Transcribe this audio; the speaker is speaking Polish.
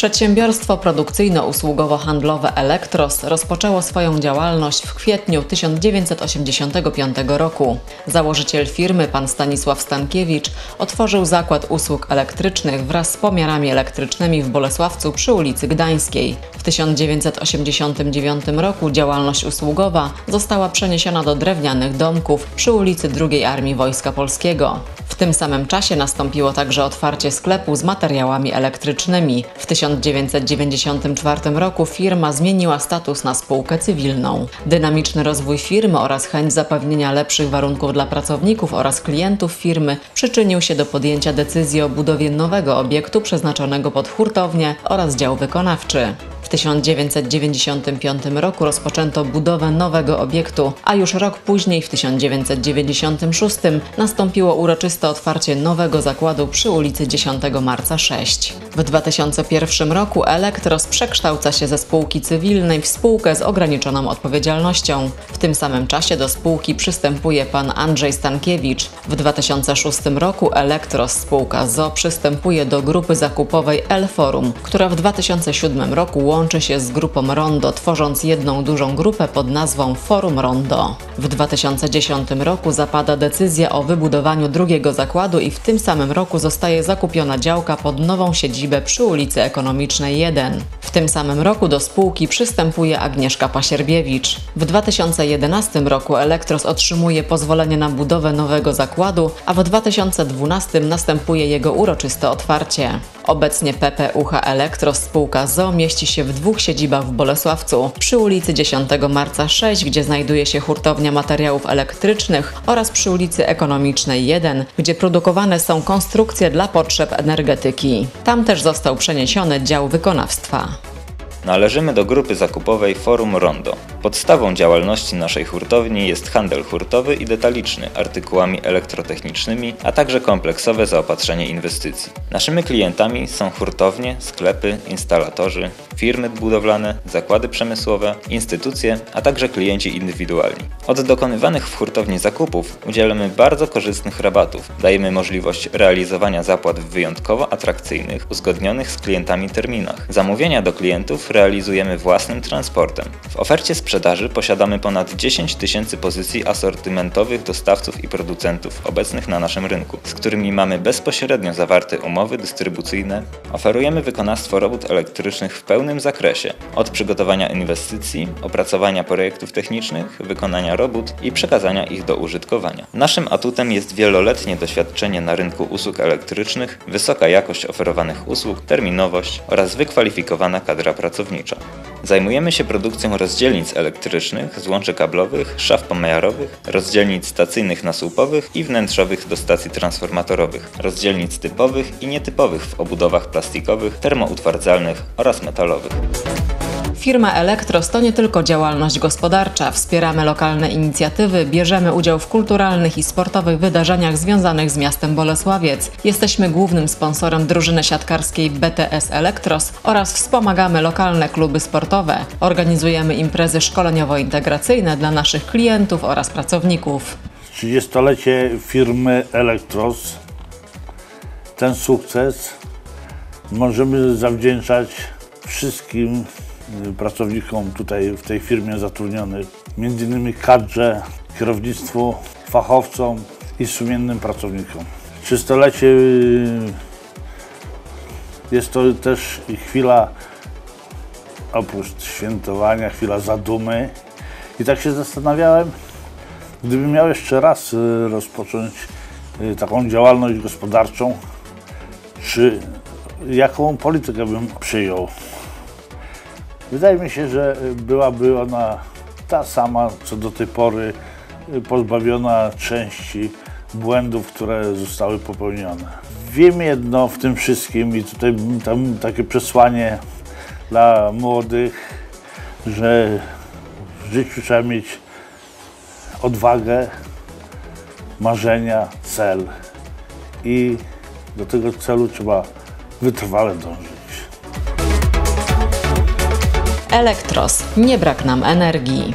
Przedsiębiorstwo produkcyjno-usługowo-handlowe Elektros rozpoczęło swoją działalność w kwietniu 1985 roku. Założyciel firmy, pan Stanisław Stankiewicz, otworzył zakład usług elektrycznych wraz z pomiarami elektrycznymi w Bolesławcu przy ulicy Gdańskiej. W 1989 roku działalność usługowa została przeniesiona do drewnianych domków przy ulicy II Armii Wojska Polskiego. Tym samym czasie nastąpiło także otwarcie sklepu z materiałami elektrycznymi. W 1994 roku firma zmieniła status na spółkę cywilną. Dynamiczny rozwój firmy oraz chęć zapewnienia lepszych warunków dla pracowników oraz klientów firmy przyczynił się do podjęcia decyzji o budowie nowego obiektu przeznaczonego pod hurtownię oraz dział wykonawczy. W 1995 roku rozpoczęto budowę nowego obiektu, a już rok później, w 1996, nastąpiło uroczyste otwarcie nowego zakładu przy ulicy 10 Marca 6. W 2001 roku Elektros przekształca się ze spółki cywilnej w spółkę z ograniczoną odpowiedzialnością. W tym samym czasie do spółki przystępuje pan Andrzej Stankiewicz. W 2006 roku Elektros spółka ZO przystępuje do grupy zakupowej Elforum, która w 2007 roku łączy się z grupą Rondo, tworząc jedną dużą grupę pod nazwą Forum Rondo. W 2010 roku zapada decyzja o wybudowaniu drugiego zakładu i w tym samym roku zostaje zakupiona działka pod nową siedzibę przy ulicy Ekonomicznej 1. W tym samym roku do spółki przystępuje Agnieszka Pasierbiewicz. W 2011 roku Elektros otrzymuje pozwolenie na budowę nowego zakładu, a w 2012 następuje jego uroczyste otwarcie. Obecnie PPUH Elektros spółka ZO mieści się w dwóch siedzibach w Bolesławcu, przy ulicy 10 Marca 6, gdzie znajduje się hurtownia materiałów elektrycznych oraz przy ulicy Ekonomicznej 1, gdzie produkowane są konstrukcje dla potrzeb energetyki. Tam też został przeniesiony dział wykonawstwa. Należymy do grupy zakupowej Forum Rondo. Podstawą działalności naszej hurtowni jest handel hurtowy i detaliczny artykułami elektrotechnicznymi, a także kompleksowe zaopatrzenie inwestycji. Naszymi klientami są hurtownie, sklepy, instalatorzy, firmy budowlane, zakłady przemysłowe, instytucje, a także klienci indywidualni. Od dokonywanych w hurtowni zakupów udzielamy bardzo korzystnych rabatów. Dajemy możliwość realizowania zapłat w wyjątkowo atrakcyjnych, uzgodnionych z klientami terminach. Zamówienia do klientów realizujemy własnym transportem. W ofercie sprzedaży posiadamy ponad 10 tysięcy pozycji asortymentowych dostawców i producentów obecnych na naszym rynku, z którymi mamy bezpośrednio zawarte umowy dystrybucyjne. Oferujemy wykonawstwo robót elektrycznych w pełnym zakresie, od przygotowania inwestycji, opracowania projektów technicznych, wykonania robót i przekazania ich do użytkowania. Naszym atutem jest wieloletnie doświadczenie na rynku usług elektrycznych, wysoka jakość oferowanych usług, terminowość oraz wykwalifikowana kadra pracownicza. Zajmujemy się produkcją rozdzielnic elektrycznych, złączy kablowych, szaf pomiarowych, rozdzielnic stacyjnych nasłupowych i wnętrzowych do stacji transformatorowych, rozdzielnic typowych i nietypowych w obudowach plastikowych, termoutwardzalnych oraz metalowych. Firma Elektros to nie tylko działalność gospodarcza. Wspieramy lokalne inicjatywy, bierzemy udział w kulturalnych i sportowych wydarzeniach związanych z miastem Bolesławiec. Jesteśmy głównym sponsorem drużyny siatkarskiej BTS Elektros oraz wspomagamy lokalne kluby sportowe. Organizujemy imprezy szkoleniowo-integracyjne dla naszych klientów oraz pracowników. 30-lecie firmy Elektros. Ten sukces możemy zawdzięczać wszystkim pracownikom tutaj w tej firmie zatrudnionych, między innymi kadrze, kierownictwu, fachowcom i sumiennym pracownikom. 30-lecie y, jest to też chwila oprócz świętowania, chwila zadumy. I tak się zastanawiałem, gdybym miał jeszcze raz y, rozpocząć y, taką działalność gospodarczą, czy jaką politykę bym przyjął. Wydaje mi się, że byłaby ona ta sama, co do tej pory, y, pozbawiona części błędów, które zostały popełnione. Wiem jedno w tym wszystkim i tutaj tam takie przesłanie dla młodych, że w życiu trzeba mieć odwagę, marzenia, cel i do tego celu trzeba wytrwale dążyć. Elektros. Nie brak nam energii.